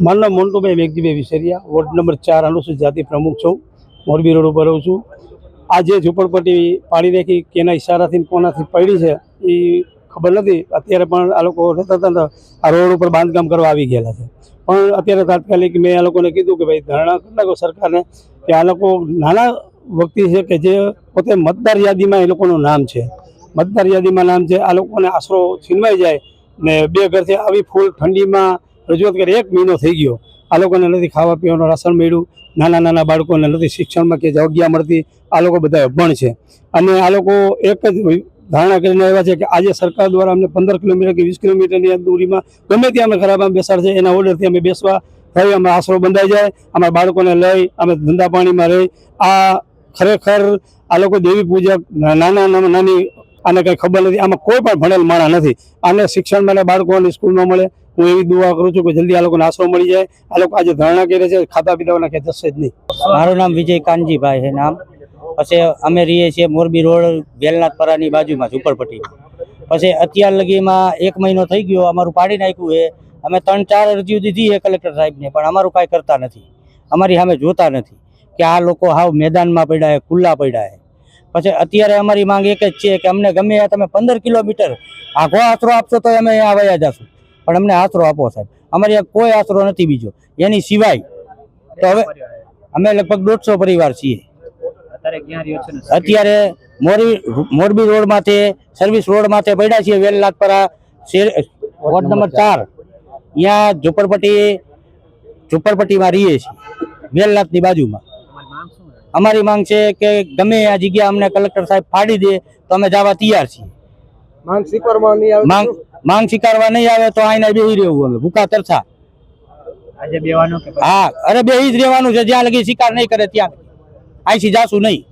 મારું નામ Montubhai Meghjibhai વિસરિયા. Ward number ચાર અનુસૂચિત જાતિ પ્રમુખ છું. મોરબી રોડ ઉપર રહું છું. આ જે ઝૂંપડપટ્ટી પાડી નાખી, કેના ઈશારાથી કોનાથી પડી છે એ ખબર નથી. અત્યારે પણ આ લોકો રહેતા હતા આ રોડ ઉપર બાંધકામ કરવા આવી ગયેલા છે. પણ અત્યારે તાત્કાલિક મેં આ લોકોને કીધું કે ભાઈ ધરણા કરી નાખો સરકારને કે આ લોકો નાના વ્યક્તિ છે કે જે પોતે મતદાર યાદીમાં એ લોકોનું નામ છે. મતદાર યાદીમાં નામ છે. આ લોકોને આશરો છીનવાઈ જાય ને બે ઘરથી આવી ફૂલ ઠંડીમાં રજૂઆત કરી, એક મહિનો થઈ ગયો. આ લોકોને નથી ખાવા પીવાનું રાશન મળ્યું, નાના નાના બાળકોને નથી શિક્ષણમાં કે જગ્યા મળતી, આ લોકો બધા અભણ છે. અને આ લોકો એક જ ધારણા કરીને આવ્યા છે કે આજે સરકાર દ્વારા અમને પંદર કિલોમીટર કે વીસ કિલોમીટરની દૂરીમાં ગમે ત્યાં અમે ખરાબમાં બેસાડશે, એના ઓર્ડરથી અમે બેસવા થઈ અમે આશરો બંધાઈ જાય અમારા બાળકોને લઈ, અમે ધંધા પાણીમાં રહી. આ ખરેખર આ લોકો દેવી પૂજક, નાના નાના નાની આને કંઈ ખબર નથી. આમાં કોઈ પણ ભણેલ માણસ નથી. આને શિક્ષણ મને બાળકોને સ્કૂલમાં મળે. હું એવી દુઆ કરું છું કે જલ્દી આ લોકોને આશરો મળી જાય. આ લોકો આજે ધરણા કરે છે ખાતા પીતાઓના કે જશે જ નહીં. મારું નામ વિજય કાનજીભાઈ છે નામ. પછી અમે રહીએ છીએ મોરબી રોડ વેલનાથપરાની બાજુમાં, ઝુંપડપટ્ટી. પછી અત્યાર લગીમાં એક મહિનો થઈ ગયો, અમારું પાડી નાખ્યું છે. અમે ત્રણ, ચાર અરજીઓ દીધી છે કલેક્ટર સાહેબને, પણ અમારું કાંઈ કરતા નથી. અમારી સામે જોતા નથી કે આ લોકો હાવ મેદાનમાં પડ્યા છે, ખુલ્લા પડ્યા છે. પછી અત્યારે અમારી માંગ એક જ છે કે અમને ગમે તમે પંદર કિલોમીટર આખો આશરો આપશો તો અમે અહીંયા વયા જશું. પણ અમને આશરો આપો સાહેબ. અમારી કોઈ આશરો નથી બીજો. એની સિવાય તો હવે અમે લગભગ દોઢસો પરિવાર છીએ. અત્યારે મોરબી મોરબી રોડ માથે સર્વિસ રોડ માથે પડ્યા છીએ વેલનાથપરા વોર્ડ નંબર ચાર. અહીંયા ઝુંપડપટ્ટી ઝુંપડપટ્ટીમાં રહીએ છીએ. વેલનાથની બાજુમાં. અમારી માંગ છે કે ગમે આ જગ્યા અમને કલેક્ટર સાહેબ ફાડી દે તો અમે જવા તૈયાર છીએ. માંગ સ્વીકારવા નહીં આવે માંગ માંગ સ્વીકારવા નહીં આવે તો આઈને બેહી રહેવું અમે ભૂખા તરસા. આજે બેવાનું કે હા અરે બેહી જ રહેવાનું છે જ્યાં લગી સ્વીકાર નહીં કરે ત્યાં. અહીંથી જાશું નહીં.